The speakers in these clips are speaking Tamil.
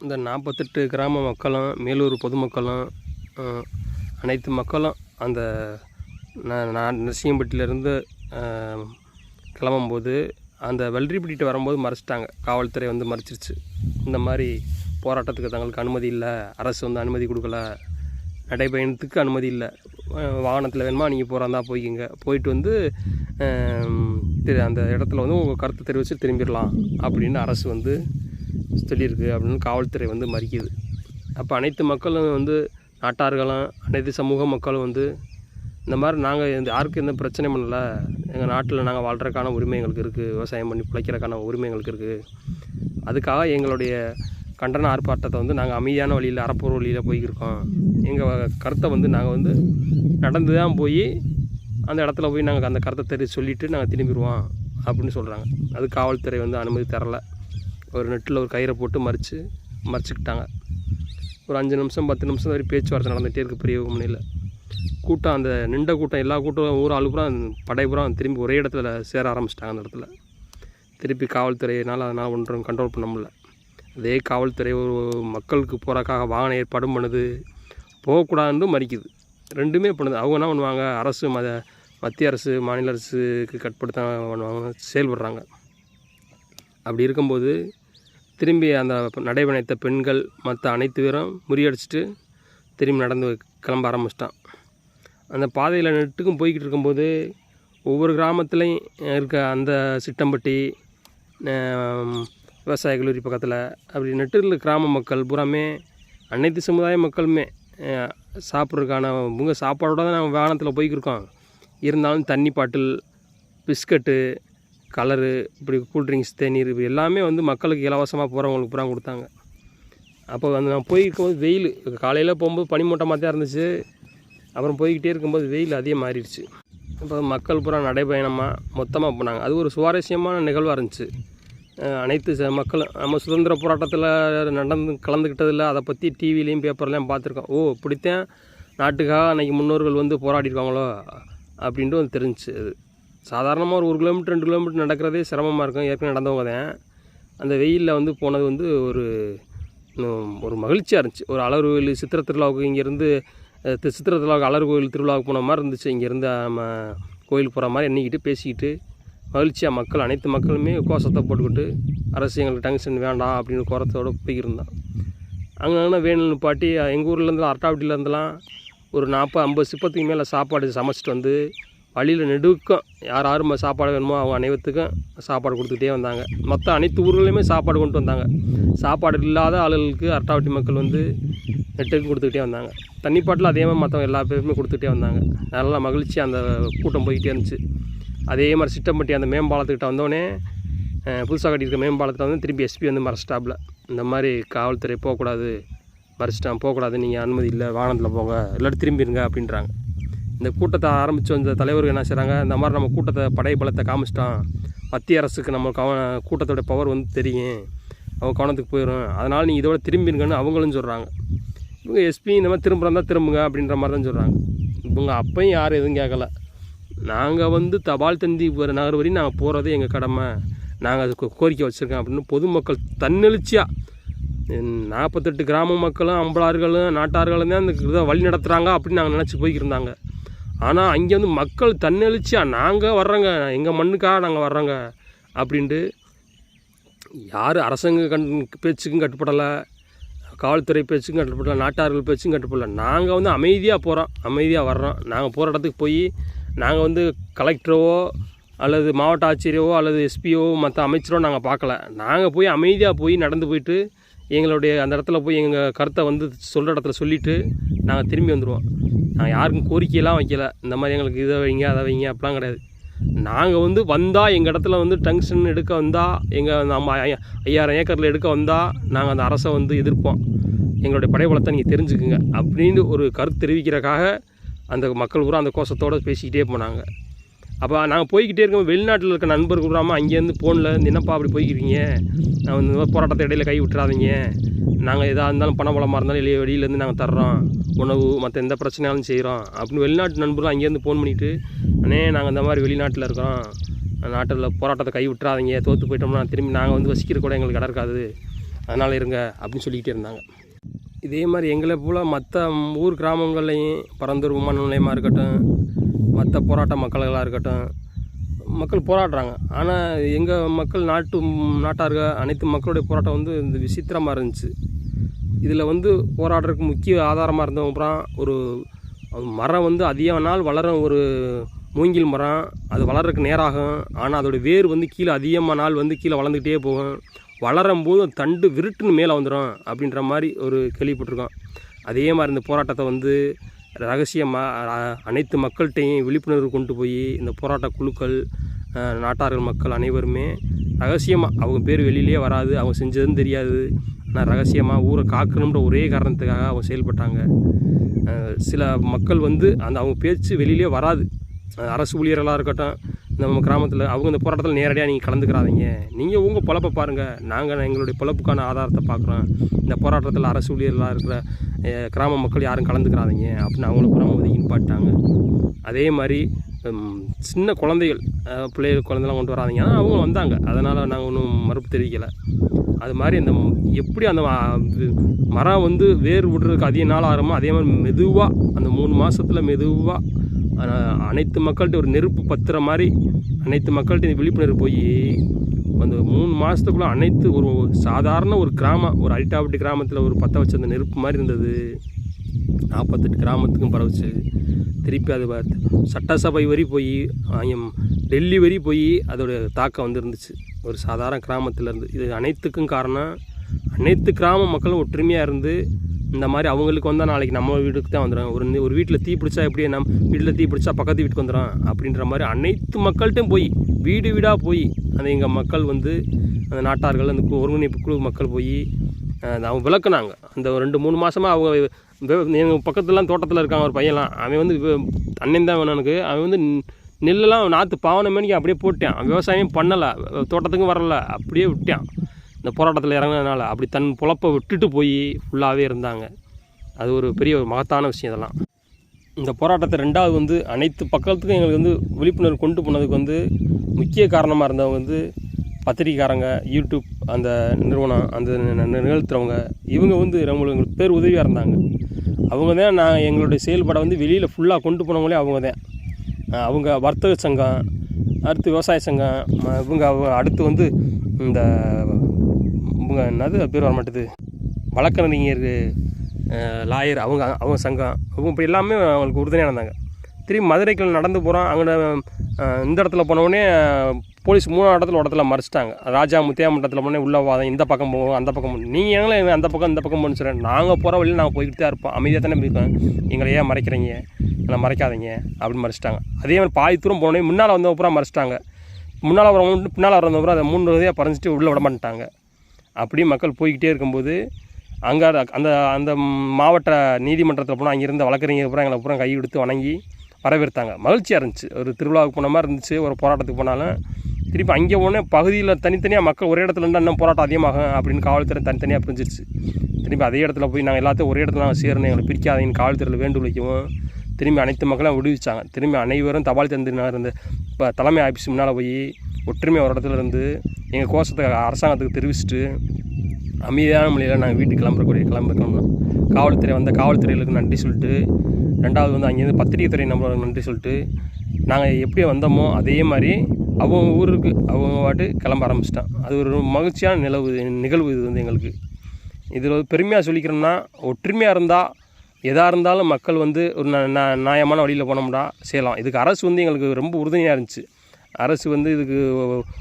இந்த நாற்பத்தெட்டு கிராம மக்களும் மேலூர் பொதுமக்களும் அனைத்து மக்களும் அந்த நான் நரசிங்கம்பட்டியிலேருந்து கிளம்பும்போது அந்த வெள்ளரிப்பட்டிட்டு வரும்போது மறைச்சிட்டாங்க. காவல்துறை வந்து மறைச்சிருச்சு. இந்த மாதிரி போராட்டத்துக்கு தங்களுக்கு அனுமதி இல்லை. அரசு வந்து அனுமதி கொடுக்கல. நடைபயணத்துக்கு அனுமதி இல்லை. வாகனத்தில் வேணுமா நீங்கள் போகிறாந்தா போய்க்கிங்க. போயிட்டு வந்து அஹ், திரு- அந்த இடத்துல வந்து உங்கள் கருத்தை தெரிவித்து திரும்பிடலாம். அப்படின்னு அரசு வந்து சொல்லியிருக்கு அப்படின்னு காவல்துறை வந்து மறிக்குது. அப்போ அனைத்து மக்களும் வந்து நாட்டார்களும் அனைத்து சமூக மக்களும் வந்து இந்த மாதிரி நாங்கள் இந்த யாருக்கும் எந்த பிரச்சனையும் பண்ணல. எங்கள் நாட்டில் நாங்கள் வாழ்கிறதுக்கான உரிமை எங்களுக்கு இருக்குது விவசாயம் பண்ணி பிழைக்கிறதுக்கான உரிமை எங்களுக்கு இருக்குது அதுக்காக எங்களுடைய கண்டன ஆர்ப்பாட்டத்தை வந்து நாங்கள் அமைதியான வழியில் அறப்போர் வழியில் போய்க்கிருக்கோம். எங்கள் கருத்தை வந்து நாங்கள் வந்து நடந்து தான் போய் அந்த இடத்துல போய் நாங்கள் அந்த கருத்தை தெரிவி சொல்லிவிட்டு நாங்கள் திரும்பிடுவோம் அப்படின்னு சொல்கிறாங்க அது காவல்துறை வந்து அனுமதி தரலை. ஒரு நெட்டில் ஒரு கயிறை போட்டு மறித்து மறைச்சிக்கிட்டாங்க. ஒரு அஞ்சு நிமிஷம் பத்து நிமிஷம் வரை பேச்சுவார்த்தை நடந்துகிட்டே இருக்குது பெரிய முனையில் கூட்டம் அந்த நின்ற கூட்டம் எல்லா கூட்டம் ஊர் ஆளுப்புறம் படைபுறம் திரும்பி ஒரே இடத்துல சேர ஆரம்பிச்சிட்டாங்க அந்த இடத்துல. திருப்பி காவல்துறையினால் அதனால் ஒன்றும் கண்ட்ரோல் பண்ண முடியல. அதே காவல்துறை ஒரு மக்களுக்கு போகிறக்காக வாகன ஏற்பாடும் பண்ணுது. போகக்கூடாதுன்னு மறிக்குது. ரெண்டுமே பண்ணுது. அவங்க என்ன பண்ணுவாங்க? அரசு மத மத்திய அரசு மாநில அரசுக்கு கட்டுப்படுத்த பண்ணுவாங்க செயல்படுறாங்க. அப்படி இருக்கும்போது திரும்பி அந்த நடைபயணித்த பெண்கள் மற்ற அனைத்து பேரும் முறியடிச்சிட்டு திரும்பி நடந்து கிளம்ப ஆரம்பிச்சிட்டான். அந்த பாதையில் நெட்டுக்கும் போய்கிட்டு இருக்கும்போது ஒவ்வொரு கிராமத்துலேயும் இருக்க அந்த சிட்டம்பட்டி விவசாய கல்லூரி பக்கத்தில் அப்படி நெட்டில் கிராம மக்கள் பூராமே அனைத்து சமுதாய மக்களுமே சாப்பிட்றதுக்கான உங்கள் சாப்பாடோட தான் நாங்கள் வாகனத்தில் போய்க்கிருக்கோம் இருந்தாலும் தண்ணி பாட்டில் பிஸ்கட்டு கலரு இப்படி கூல்ட்ரிங்க்ஸ் தேநீர் இப்படி எல்லாமே வந்து மக்களுக்கு இலவசமாக போகிறவங்களுக்கு பூரா கொடுத்தாங்க. அப்போ வந்து நான் போயிருக்கும்போது வெயில் காலையில் போகும்போது பனிமூட்டமாக தான் இருந்துச்சு. அப்புறம் போய்கிட்டே இருக்கும்போது வெயில் அதிகம் மாறிடுச்சு. இப்போ மக்கள் பூரா நடைபயணமாக மொத்தமாக போனாங்க. அது ஒரு சுவாரஸ்யமான நிகழ்வாக இருந்துச்சு. அனைத்து ச- மக்களும் நம்ம சுதந்திர போராட்டத்தில் நடந்து கலந்துக்கிட்டதில் அதை பற்றி டிவிலையும் பேப்பர்லையும் பார்த்துருக்கோம். ஓ இப்படித்தான் நாட்டுக்காக அன்றைக்கி முன்னோர்கள் வந்து போராடிருக்காங்களோ அப்படின்ட்டு வந்து தெரிஞ்சுச்சு அது. சாதாரணமாக ஒரு ஒரு கிலோமீட்டர் ரெண்டு கிலோமீட்டர் நடக்கிறதே சிரமமாக இருக்கும். ஏற்கனவே நடந்தவங்க தான். அந்த வெயிலில் வந்து போனது வந்து ஒரு ஒரு மகிழ்ச்சியாக இருந்துச்சு. ஒரு அலர் கோயில் சித்திர திருவிழாவுக்கு இங்கேருந்து சித்திர திருவிழாவுக்கு அலர் கோயில் திருவிழாவுக்கு போன மாதிரி இருந்துச்சு. இங்கேருந்து நம்ம கோயிலுக்கு போகிற மாதிரி எண்ணிக்கிட்டு பேசிக்கிட்டு மகிழ்ச்சியாக மக்கள் அனைத்து மக்களுமே கோஷத்தை போட்டுக்கிட்டு அரசு எங்களுக்கு டங்ஷன் வேண்டாம் அப்படின்னு கோரத்தோடு போய்க்கிருந்தோம் அங்கே வேணும் நிப்பாட்டி எங்கள் ஊர்லேருந்து அரட்டாவட்டிலேருந்துலாம் ஒரு நாற்பது ஐம்பது சிப்பத்துக்கு மேலே சாப்பாடு சமைச்சிட்டு வந்து வழியில் நெடுக்கம் யார் யாரும் சாப்பாடு வேணுமோ அவங்க அனைவத்துக்கும் சாப்பாடு கொடுத்துக்கிட்டே வந்தாங்க. மற்ற அனைத்து ஊர்களையுமே சாப்பாடு கொண்டு வந்தாங்க. சாப்பாடு இல்லாத ஆளுகளுக்கு அரட்டாவட்டி மக்கள் வந்து நெட்டுக்கு கொடுத்துக்கிட்டே வந்தாங்க. தண்ணி பாட்டில் அதே மாதிரி மற்றவங்க எல்லா பேருமே கொடுத்துக்கிட்டே வந்தாங்க. நல்லா மகிழ்ச்சி அந்த கூட்டம் போய்கிட்டே இருந்துச்சு. அதே மாதிரி சிட்டம்பட்டி அந்த மேம்பாலத்துக்கிட்ட வந்தோடனே புதுசாக கட்டியிருக்க மேம்பாலத்தில் வந்து திருப்பி எஸ்பி வந்து மறைச்சிட்டாப்புல இந்த மாதிரி காவல்துறை போகக்கூடாது மறைச்சிட்டான் போகக்கூடாது நீங்கள் அனுமதி இல்லை வாகனத்தில் போங்க இல்லாட்டி திரும்பிடுங்க அப்படின்றாங்க. இந்த கூட்டத்தை ஆரம்பித்து வந்த தலைவர்கள் என்ன செய்கிறாங்க இந்த மாதிரி நம்ம கூட்டத்தை படை பலத்தை காமிச்சிட்டோம் மத்திய அரசுக்கு நம்ம கவ கூட்டத்தோட பவர் வந்து தெரியும். அவங்க கவனத்துக்கு போயிடும் அதனால் நீங்கள் இதோட திரும்பிடுங்கன்னு அவங்களும் சொல்கிறாங்க இவங்க எஸ்பி இந்த மாதிரி திரும்புகிறா திரும்புங்க அப்படின்ற மாதிரி தான் சொல்கிறாங்க இவங்க அப்பையும் யாரும் எதுவும் கேட்கல நாங்கள் வந்து தபால் தந்தி நகர் வரையும் நாங்கள் போகிறதே எங்கள் கடமை. நாங்கள் அதுக்கு கோரிக்கை வச்சுருக்கோம் அப்படின்னு பொதுமக்கள் தன்னெழுச்சியாக நாற்பத்தெட்டு கிராம மக்களும் அம்பலார்களும் நாட்டார்களும் தான் அந்த இதை வழி நடத்துகிறாங்க அப்படின்னு நாங்கள் நினச்சி போய்க்கிருந்தாங்க ஆனால் அங்கே வந்து மக்கள் தன்னெழுச்சியாக நாங்கள் வர்றோங்க எங்கள் மண்ணுக்காக நாங்கள் வர்றோங்க அப்படின்ட்டு யார் அரசாங்க கண் பேச்சுக்கும் கட்டுப்படலை காவல்துறை பேச்சுக்கும் கட்டுப்படலை நாட்டார்கள் பேச்சுக்கும் கட்டுப்படலை. நாங்கள் வந்து அமைதியாக போகிறோம் அமைதியாக வர்றோம். நாங்கள் போகிற இடத்துக்கு போய் நாங்கள் வந்து கலெக்டரவோ அல்லது மாவட்ட ஆட்சியரவோ அல்லது எஸ்பியோ மற்ற அமைச்சரோ நாங்கள் பார்க்கல நாங்கள் போய் அமைதியாக போய் நடந்து போயிட்டு எங்களுடைய அந்த இடத்துல போய் எங்கள் கருத்தை வந்து சொல்கிற இடத்துல சொல்லிவிட்டு நாங்கள் திரும்பி வந்துடுவோம் நாங்கள் யாருக்கும் கோரிக்கையெல்லாம் வைக்கல. இந்த மாதிரி எங்களுக்கு இதை வைங்க அதை வைங்க அப்படிலாம் கிடையாது. நாங்கள் வந்து வந்தால் எங்கள் இடத்துல வந்து டங்ஷன் எடுக்க வந்தால் எங்கள் நம்ம ஐயாயிரம் ஏக்கரில் எடுக்க வந்தால் நாங்கள் அந்த அரசை வந்து எதிர்ப்போம். எங்களுடைய படைபலத்தை நீங்கள் தெரிஞ்சுக்குங்க அப்படின்னு ஒரு கருத்து தெரிவிக்கிறக்காக அந்த மக்கள் பூரா அந்த கோஷத்தோடு பேசிக்கிட்டே போனாங்க. அப்போ நாங்கள் போய்கிட்டே இருக்கோம் வெளிநாட்டில் இருக்க நண்பர் கூடாமல் அங்கேருந்து ஃபோனில் என்னப்பா அப்படி போய்க்கிறீங்க நான் வந்து இந்த மாதிரி போராட்டத்தை இடையில கை விட்டுறாதீங்க. நாங்கள் எதாக இருந்தாலும் பண பலமாக இருந்தாலும் வெளியே வெளியிலேருந்து நாங்கள் தர்றோம். உணவு மற்ற எந்த பிரச்சனையாலும் செய்கிறோம் அப்படின்னு வெளிநாட்டு நண்பரும் அங்கேருந்து ஃபோன் பண்ணிவிட்டு அண்ணே நாங்கள் இந்த மாதிரி வெளிநாட்டில் இருக்கிறோம். நாட்டில் போராட்டத்தை கை விட்டுறாதீங்க. தோற்று போயிட்டோம்னா திரும்பி நாங்கள் வந்து வசிக்கிற கூட எங்களுக்கு இடம் இருக்காது. அதனால் இருங்க. அப்படின்னு சொல்லிக்கிட்டே இருந்தாங்க. இதே மாதிரி எங்களை போல் மற்ற ஊர் கிராமங்கள்லையும் பரந்தூர் விமான நிலையமாக இருக்கட்டும் மற்ற போராட்ட மக்கள்களாக இருக்கட்டும் மக்கள் போராடுறாங்க. ஆனால் எங்கள் மக்கள் நாட்டு நாட்டார்கள் அனைத்து மக்களுடைய போராட்டம் வந்து இந்த விசித்திரமாக இருந்துச்சு. இதில் வந்து போராடுறதுக்கு முக்கிய ஆதாரமாக இருந்தவங்க அப்புறம் ஒரு மரம் வந்து அதிக நாள் வளரும் ஒரு மூங்கில் மரம் அது வளர்றதுக்கு நேராகும். ஆனால் அதோட வேர் வந்து கீழே அதிகமாக நாள் வந்து கீழே வளர்ந்துக்கிட்டே போகும். வளரும் போது தண்டு விருட்டுன்னு மேலே வந்துடும் அப்படின்ற மாதிரி ஒரு கேள்விப்பட்டிருக்கோம். அதே மாதிரி இந்த போராட்டத்தை வந்து ரகசியமாக அனைத்து மக்கள்கிட்டையும் விழிப்புணர்வு கொண்டு போய் இந்த போராட்ட குழுக்கள் நாட்டார்கள் மக்கள் அனைவருமே ரகசியமாக அவங்க பேர் வெளியிலே வராது அவங்க செஞ்சதுன்னு தெரியாது. ஆனால் ரகசியமாக ஊரை காக்கணுன்ற ஒரே காரணத்துக்காக அவங்க செயல்பட்டாங்க. சில மக்கள் வந்து அந்த அவங்க பேச்சு வெளியிலே வராது. அரசு ஊழியர்களாக இருக்கட்டும் நம்ம கிராமத்தில் அவங்க இந்த போராட்டத்தில் நேரடியாக நீங்கள் கலந்துக்கிறாதீங்க. நீங்கள் உங்கள் பொழப்பை பாருங்கள் நாங்கள் எங்களுடைய பொழப்புக்கான ஆதாரத்தை பார்க்குறோம் இந்த போராட்டத்தில் அரசு ஊழியர்களாக இருக்கிற கிராம மக்கள் யாரும் கலந்துக்கிறாதீங்க அப்படின்னு அவங்கள புறம் ஒதுக்கின்னு பாட்டாங்க அதே மாதிரி சின்ன குழந்தைகள் பிள்ளைகள் குழந்தைலாம் கொண்டு வராதீங்க. ஆனால் அவங்க வந்தாங்க. அதனால் நாங்கள் ஒன்றும் மறுப்பு தெரிவிக்கலை. அது மாதிரி அந்த எப்படி அந்த மரம் வந்து வேர் விடுறதுக்கு அதிக நாள் ஆகுமோ அதே மாதிரி மெதுவாக அந்த மூணு மாதத்தில் மெதுவாக அனைத்து மக்கள்கிட்ட ஒரு நெருப்பு பத்துற மாதிரி அனைத்து மக்கள்கிட்ட இந்த விழிப்புணர்வு போய் அந்த மூணு மாதத்துக்குள்ளே அனைத்து ஒரு சாதாரண ஒரு கிராமம் ஒரு அல்டாபட்டி கிராமத்தில் ஒரு பற்ற வச்ச அந்த நெருப்பு மாதிரி இருந்தது. நாற்பத்தெட்டு கிராமத்துக்கும் பரவுச்சு. திருப்பி அது சட்டசபை வரி போய் டெல்லி வரி போய் அதோடய தாக்கம் வந்துருந்துச்சு. ஒரு சாதாரண கிராமத்தில் இருந்து. இது அனைத்துக்கும் காரணம் அனைத்து கிராம மக்களும் ஒற்றுமையாக இருந்து இந்த மாதிரி அவங்களுக்கு வந்தால் நாளைக்கு நம்ம வீட்டுக்கு தான் வந்துடும் ஒரு ஒரு வீட்டில் தீ பிடிச்சா எப்படி நம்ம வீட்டில் தீ பிடிச்சா பக்கத்து வீட்டுக்கு வந்துடும் அப்படின்ற மாதிரி அனைத்து மக்கள்கிட்டையும் போய் வீடு வீடாக போய் அந்த எங்கள் மக்கள் வந்து அந்த நாட்டார்கள் அந்த ஒருங்கிணைப்பு குழு மக்கள் போய் அவங்க விளக்குனாங்க. அந்த ரெண்டு மூணு மாதமாக அவங்க எங்கள் பக்கத்துலலாம் தோட்டத்தில் இருக்காங்க ஒரு பையன்லாம். அவன் வந்து அண்ணன் தான் வேணும் எனக்கு. அவன் வந்து நெல்லெல்லாம் நாற்று பாவனை மணிக்கு அப்படியே போட்டான். விவசாயம் பண்ணலை. தோட்டத்துக்கும் வரல. அப்படியே விட்டான். இந்த போராட்டத்தில் இறங்கினதுனால அப்படி தன் பொழப்பை விட்டுட்டு போய் ஃபுல்லாகவே இருந்தாங்க. அது ஒரு பெரிய ஒரு மகத்தான விஷயம் இதெல்லாம். இந்த போராட்டத்தை ரெண்டாவது வந்து அனைத்து பக்கத்துக்கும் எங்களுக்கு வந்து விழிப்புணர்வு கொண்டு போனதுக்கு வந்து முக்கிய காரணமாக இருந்தவங்க வந்து பத்திரிக்கைக்காரங்க யூடியூப் அந்த நிறுவனம் அந்த நிகழ்த்துறவங்க இவங்க வந்து நம்மளுக்கு எங்களுக்கு பேர் உதவியாக இருந்தாங்க. அவங்க தான் நான் எங்களுடைய செயல்பாடை வந்து வெளியில் ஃபுல்லாக கொண்டு போனவங்களே அவங்க தான். அவங்க வர்த்தக சங்கம் அடுத்து விவசாய சங்கம் இவங்க அவங்க அடுத்து வந்து இந்த அவங்க என்னது? பேர் வர மாட்டுது. வழக்கறிஞர் லாயர் அவங்க அவங்க சங்கம். அவங்க இப்போ எல்லாமே அவங்களுக்கு உறுதுணையாக இருந்தாங்க திரும்பி மதுரைக்குள்ள நடந்து போகிறோம் அங்கே இந்த இடத்துல போனவுடனே போலீஸ் மூணாவது இடத்துல இடத்துல மறைச்சிட்டாங்க. ராஜா முத்தியா மண்டலத்தில் போனே உள்ளே வாதம் இந்த பக்கம் போகும் அந்த பக்கம் நீங்கள் எங்களை அந்த பக்கம் இந்த பக்கம் போகணுன்னு சொல்கிறேன் நாங்கள் போகிற வழியில் நாங்கள் போய்கிட்டு தான் இருப்போம். அமைதியாக தானே இருக்கோம் எங்களை ஏன் மறைக்கிறீங்க? எங்களை மறைக்காதீங்க. அப்படின்னு மறைச்சிட்டாங்க. அதே மாதிரி பாதி தூரம் போனோடனே முன்னால் வந்தவங்க பூரா மறைச்சிட்டாங்க. முன்னால் வரவங்க பின்னால் வரவங்க பூரா அதை மூணு வதையாக பறிஞ்சிட்டு உள்ளே விட மாட்டாங்க. அப்படியே மக்கள் போய்கிட்டே இருக்கும்போது அங்கே அந்த அந்த மாவட்ட நீதிமன்றத்தில் போனால் அங்கேருந்து வழக்கறிஞர் பூரா எங்களை பூரா கை கொடுத்து வணங்கி வரவேற்றாங்க. மகிழ்ச்சியாக இருந்துச்சு. ஒரு திருவிழாவுக்கு போன மாதிரி இருந்துச்சு. ஒரு போராட்டத்துக்கு போனாலும் திருப்பி அங்கே ஒன்று பகுதியில் தனித்தனியாக மக்கள் ஒரே இடத்துல இருந்தால் இன்னும் போராட்டம் அதிகமாகும் அப்படின்னு காவல்துறை தனித்தனியாக பிரிஞ்சிருச்சு. திரும்பி அதே இடத்துல போய் நாங்கள் எல்லாத்தையும் ஒரே இடத்துல நாங்கள் சேரணும் எங்களை பிரிக்காதீங்கன்னு காவல்துறையில் வேண்டு வைக்கவும் திரும்பி அனைத்து மக்களும் விடுவிச்சாங்க. திரும்பி அனைவரும் தபால் தந்தினார் இருந்த இப்போ தலைமை ஆஃபீஸ் முன்னால் போய் ஒற்றுமை ஒரு இடத்துல இருந்து எங்கள் கோஷத்தை அரசாங்கத்துக்கு தெரிவிச்சுட்டு அமைதியான முறையில் நாங்கள் வீட்டுக்கு கிளம்புறக்கூடிய கிளம்ப கிளம்புறோம் காவல்துறை வந்த காவல்துறைகளுக்கு நன்றி சொல்லிட்டு ரெண்டாவது வந்து அங்கேருந்து பத்திரிகை துறை நம்மளுக்கு நன்றி சொல்லிட்டு நாங்கள் எப்படி வந்தோமோ அதே மாதிரி அவங்க ஊருக்கு அவங்க பாட்டு கிளம்ப ஆரம்பிச்சிட்டான். அது ஒரு மகிழ்ச்சியான நிலவு நிகழ்வு இது வந்து எங்களுக்கு. இதில் பெருமையாக சொல்லிக்கிறோம்னா ஒற்றுமையாக இருந்தால் எதாக இருந்தாலும் மக்கள் வந்து ஒரு ந- ந- நியாயமான வழியில் போனோம்னா செய்யலாம். இதுக்கு அரசு வந்து எங்களுக்கு ரொம்ப உறுதுணையாக இருந்துச்சு. அரசு வந்து இதுக்கு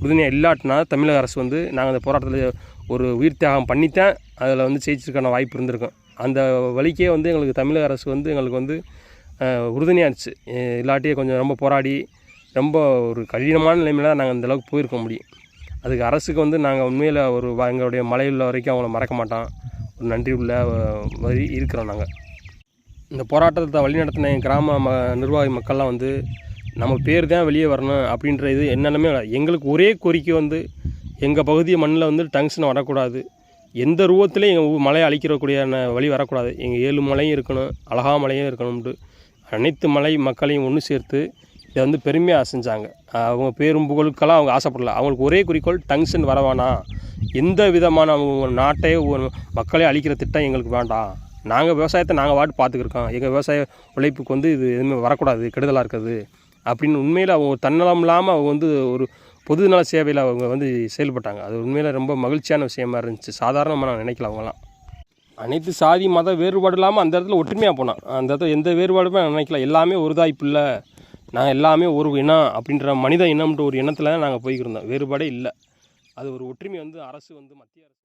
உறுதுணையாக இல்லாட்டினா தமிழக அரசு வந்து நாங்கள் அந்த போராட்டத்தில் ஒரு உயிர் தியாகம் பண்ணித்தான் அதில் வந்து ஜெயிச்சிருக்கான வாய்ப்பு இருந்திருக்கும். அந்த வழிக்கே வந்து எங்களுக்கு தமிழக அரசு வந்து எங்களுக்கு வந்து உறுதுணையாக இருந்துச்சு இல்லாட்டியே கொஞ்சம் ரொம்ப போராடி ரொம்ப ஒரு கடினமான நிலைமையில தான் நாங்கள் அந்த அளவுக்கு போயிருக்க முடியும். அதுக்கு அரசுக்கு வந்து நாங்கள் உண்மையில் ஒரு எங்களுடைய மலையுள்ள வரைக்கும் அவங்கள மறக்க மாட்டோம். ஒரு நன்றி உள்ள வரி இருக்கிறோம் நாங்கள் இந்த போராட்டத்தை வழிநடத்தின என் கிராம ம நிர்வாகி மக்கள்லாம் வந்து நம்ம பேர் தான் வெளியே வரணும் அப்படின்ற இது என்னென்னமே எங்களுக்கு ஒரே கோரிக்கை வந்து எங்கள் பகுதி மண்ணில் வந்து டங்ஷன் வரக்கூடாது. எந்த ரூபத்துலையும் எங்கள் மலையை அழிக்கிறக்கூடிய வழி வரக்கூடாது. எங்கள் ஏழு மலையும் இருக்கணும் அழகா மலையும் இருக்கணும்ட்டு அனைத்து மலை மக்களையும் ஒன்று சேர்த்து இதை வந்து பெருமையாக செஞ்சாங்க அவங்க பேரும் புகழுக்கெல்லாம் அவங்க ஆசைப்படல. அவங்களுக்கு ஒரே குறிக்கோள் டங்ஷன் வரவானா எந்த விதமான அவங்க நாட்டையே மக்களே அழிக்கிற திட்டம் எங்களுக்கு வேண்டாம். நாங்கள் விவசாயத்தை நாங்கள் வாட்டு பார்த்துக்கிருக்கோம் எங்கள் விவசாய உழைப்புக்கு வந்து இது எதுவுமே வரக்கூடாது கெடுதலாக இருக்குது. அப்படின்னு உண்மையில் அவங்க தன்னலம் இல்லாமல் அவங்க வந்து ஒரு பொதுநல சேவையில் அவங்க வந்து செயல்பட்டாங்க. அது உண்மையில் ரொம்ப மகிழ்ச்சியான விஷயமா இருந்துச்சு. சாதாரணமாக நான் நினைக்கல அவங்களாம் அனைத்து சாதி மத வேறுபாடு இல்லாமல் அந்த இடத்துல ஒற்றுமையாக போனான். அந்த இடத்துல எந்த வேறுபாடுமே நான் நினைக்கல. எல்லாமே ஒரு தாய்ப்பு இல்லை நாங்கள் எல்லாமே ஒரு இனம் அப்படின்ற மனித இனம்ன்ற ஒரு இனத்தில் தான் நாங்கள் போய்க்கிருந்தோம் வேறுபாடே இல்லை. அது ஒரு ஒற்றுமை வந்து அரசு வந்து மத்திய அரசு